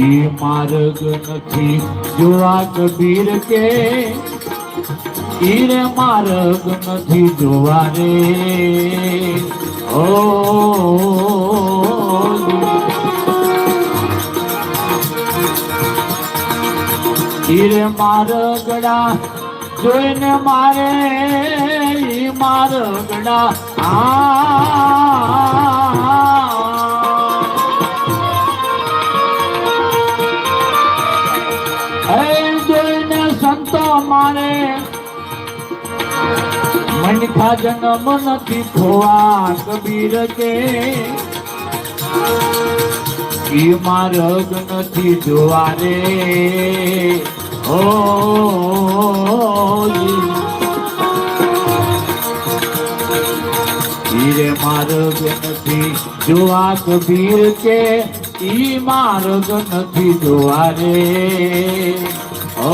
ઈ માર્ગ નથી જોવા કબીર કે. ઈ રે માર્ગ નથી જોવા રે ઓ ઈ માર્ગડા જોઈને મારે માર્ગડા, આ મારે મનખા જન્મ નથી ખોવા કબીર કે ઈ માર્ગ નથી જોવા રે ઓ હીરે માર્ગ નથી જોવા કબીર કે. ઈ માર્ગ નથી જોવા રે ઓ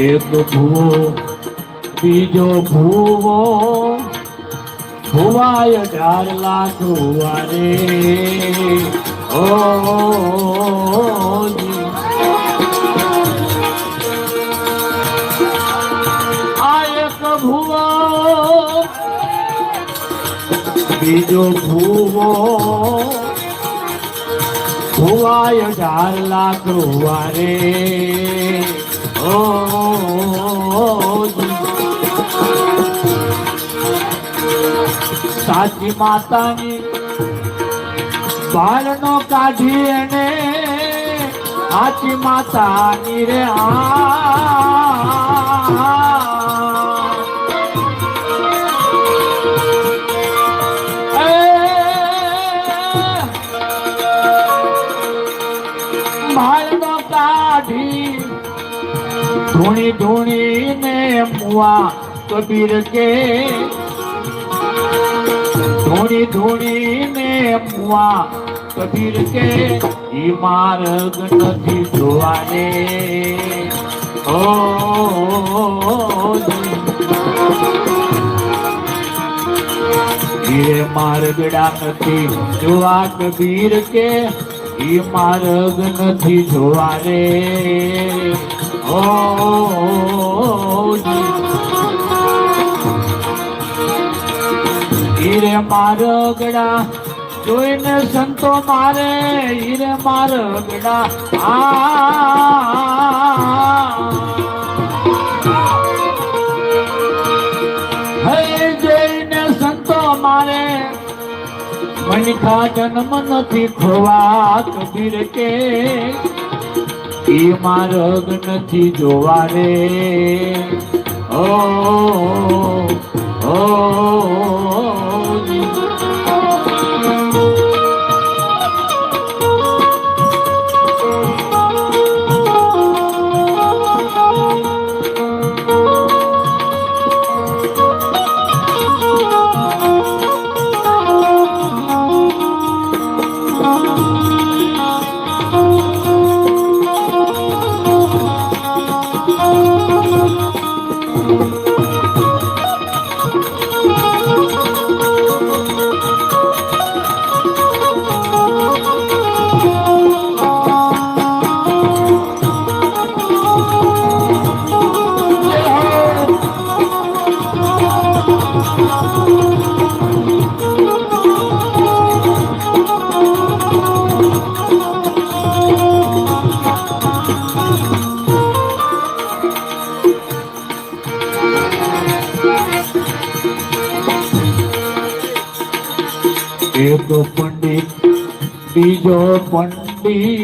એક ભૂવો, બીજો ભૂવો ભૂવાય ઢાર લાખ રે ઓ. આ એક ભૂવો, બીજો ભૂવો ભૂવાય ઢાર લાખ રે ઓ જી. સાચી માતાની બાળનો કાઢી એને સાચી માતાની રે બાળનો કાઢી ધૂણી ધૂણી ને મુવા કબીર કે. ધૂણી ધૂણી ને મુવા કબીર કે. ઈ માર્ગ નથી જોવાને. ઓ માર્ગડા નથી જોવા કબીર કે. ઈ માર્ગ નથી જોવા રે ઓ હીરે મારગડા જોઈને સંતો મારે. હીરે મારગડા આ. મનખા જન્મ નથી ખોવા કબીર કે? એમાં માર્ગ નથી જોવા રે ઓ ઓ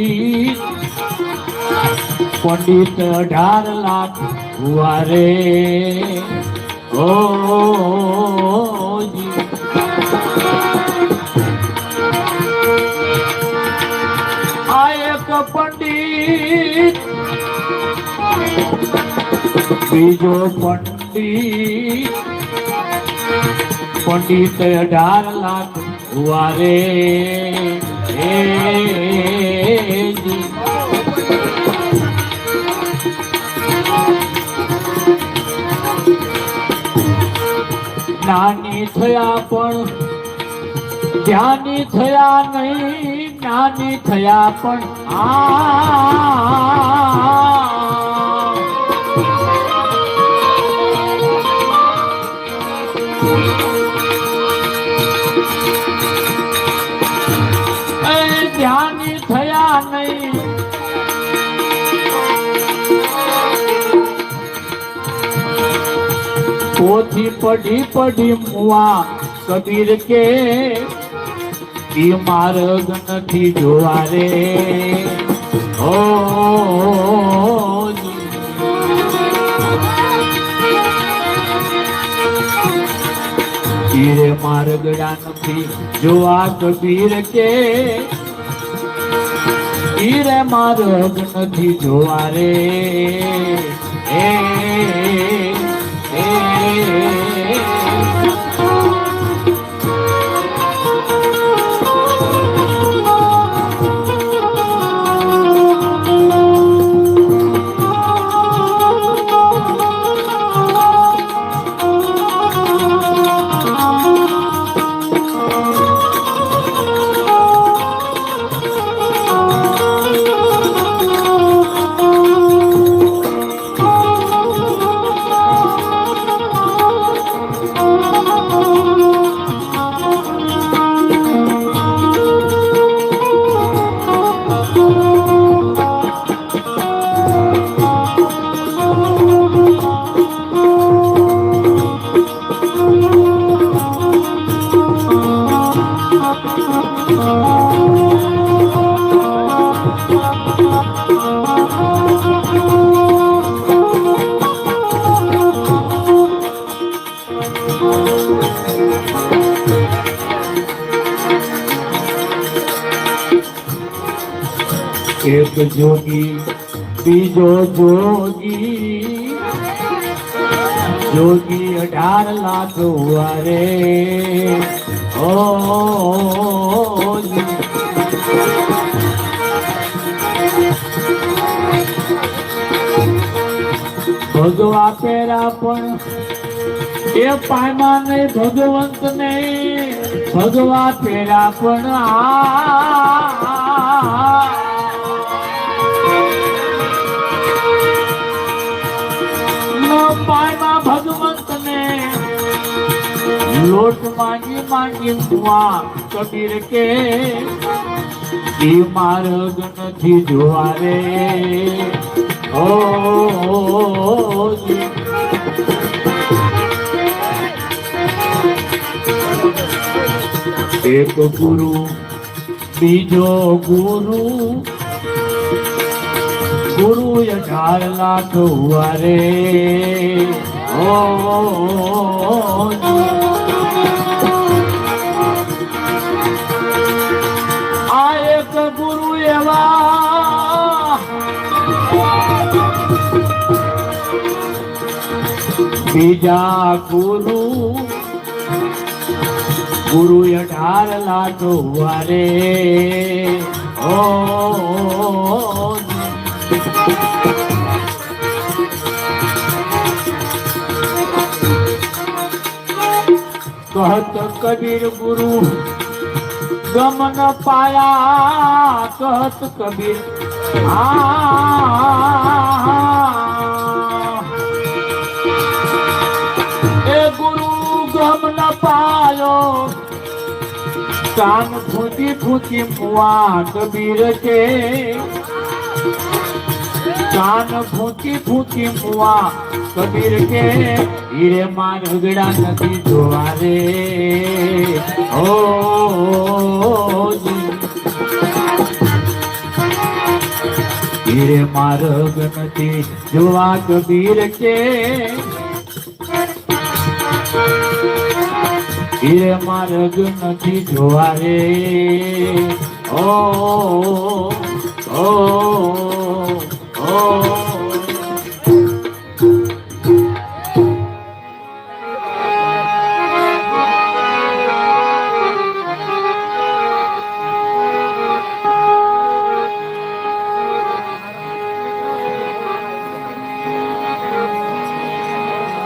બીજો પંડિત અઢાર લાખ હુવારે ઓ આ એક પંડિત. બીજો પંડિત. પંડિત અઢાર લાખ જી. નાની થયા પણ જ્ઞાની થયા નહીં નાની થયા પણ આ પોથી પડી પડી મુવા કબીર કે, ઈ માર્ગ નથી જોવા રે હો તીરે માર્ગડા નથી જોવા કબીર કે તીરે માર્ગ નથી જોવા રે એ એ જોગી, બીજો જોગી. જોગી અઢાર લાખ વારે. ઓ ભગવા પેરા પણ એ પાયમાં નહીં ભગવંત નહીં ભગવા પેરા પણ આ પાયમાં ભગવંતને લોટ માંગી માંગી મુઆ કબીર કે ઈ માર્ગ નથી જોવા રે ઓ. એક ગુરુ, બીજો ગુરુ ગુરુ અઢાર લાખ હુआ રે ઓ આ એક ગુરુ એવા બીજા ગુરુ ગુરુ લાખ હુआ રે ઓ. કહત કબીર ગુરુ. ગમ ન પાયા કહત કબીર. એ ગુરુ ગમ ન પાયો. કાન ફૂટી ફૂટી મુઆ કબીર કે કાન ફૂટી ફૂટી મુઆ કબીર કે હીરે માન ઉગડા નથી જોવા રે ઓ. હીરે માર્ગ નથી જોવા કબીર કે હીરે માર્ગ નથી જોવા રે ઓ ઓ ઓ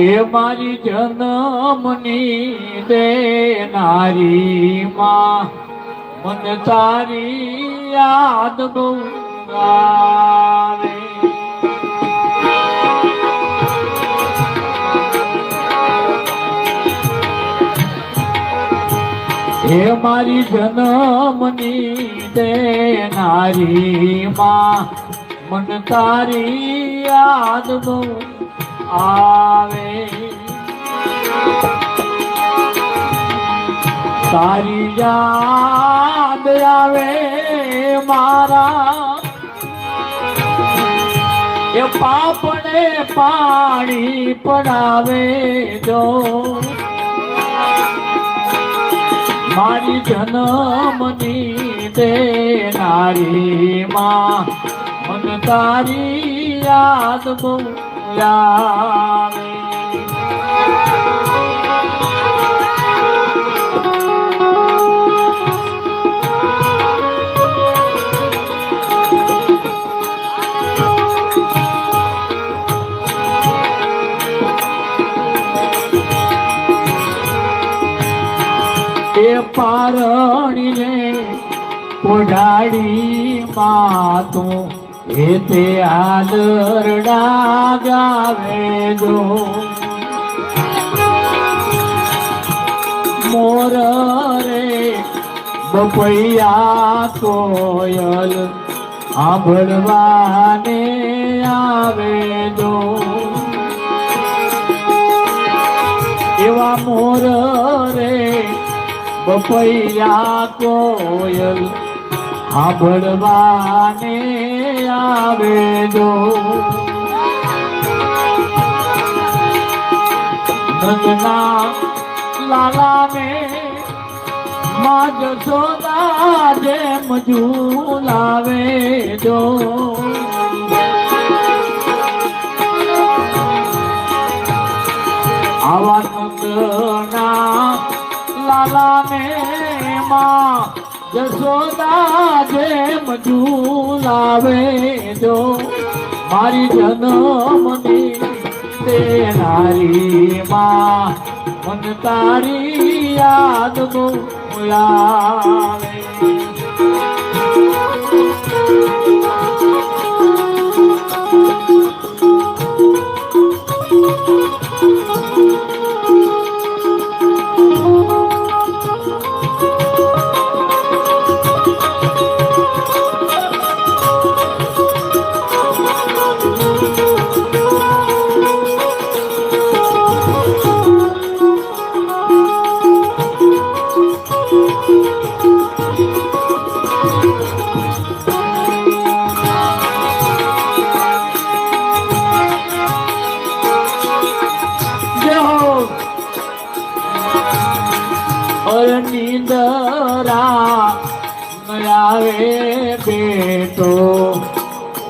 એ મારી જન્મની દેનારી માં મન તારી યાદ બહુ આવે હે મારી જન્મની દેનારી માં મન તારી યાદ બહુ આવે તારી યાદ આવે મારા. એ પાપને પાણી પડાવે જો. મારી જન્મની દેનારી માં મન તારી યાદ બહુ આવે પારણીને કોઢાડી માતું એ તે આદરડા ગાવે જો. મોર રે બપૈયા કોયલ આંભળવાને આવે જો. એવા મોર રે બપૈયા કોયલ સાંભળવાને આવે જો. નંદના લાલાને માં જશોદા જેમ ઝૂલાવે જો. જશોદા જેમ ઝૂલાવે જો. મારી જન્મની તેનારી માં મન તારી યાદ બહુ આવે ઓર નીંદરા આવે બેટો.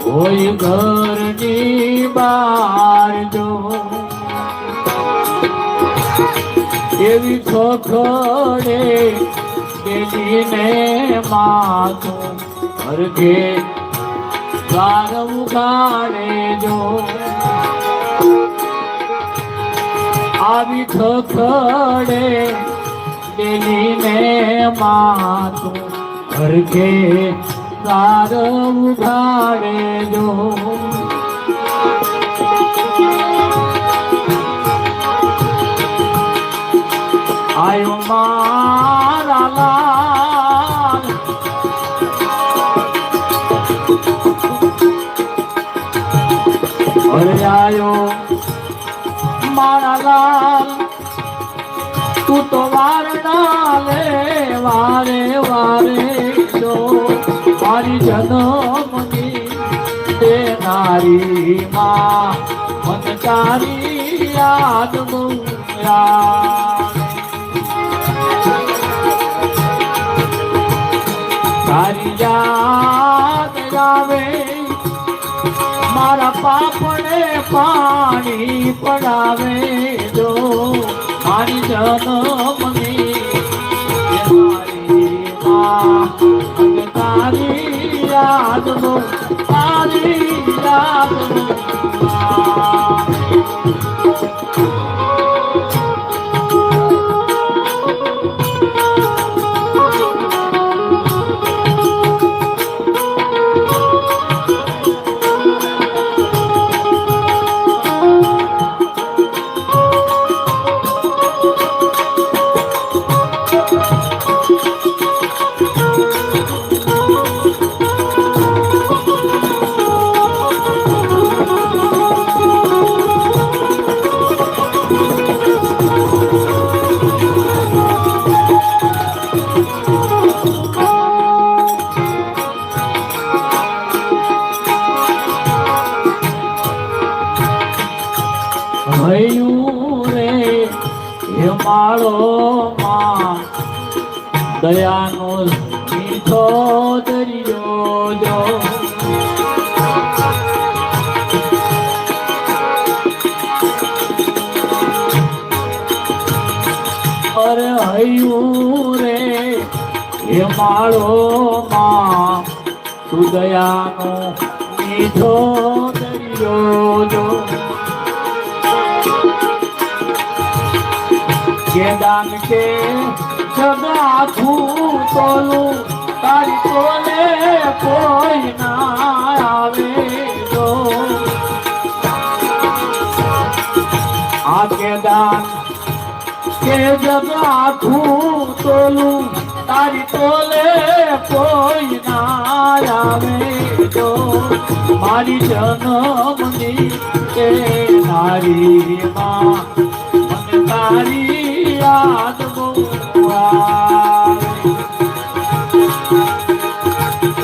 હોય ઘરની બાર જો. એવી ખોખડે બેટીને માથું અરઘે ગાર ઉગાડે જો. આવી ખખડે દિલીને માતું હરખે સાર ઉઘાડે જો. આયો મારા લાલ. અરે આયો મારા લાલ. તું તો લે વારે વારે જો મારી જન્મની નારી માં મન તારી યાદ મુરા. તારી યાદ મારા પાપને પાણી પડાવે જો મારી જન્મની ان کان અરે હયું રે, એ માળો માં તું દયાનો મીઠો દરિયો જો. કે દાન છું તોલું, તારી તોલે કોઈ ના આવે આ કે દાન કે જગાથું તોલું, તારી તોલે કોઈ ના આવે તો મારી જન્મની કે તારી માં તારી યાદ બોલવા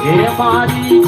હે મારી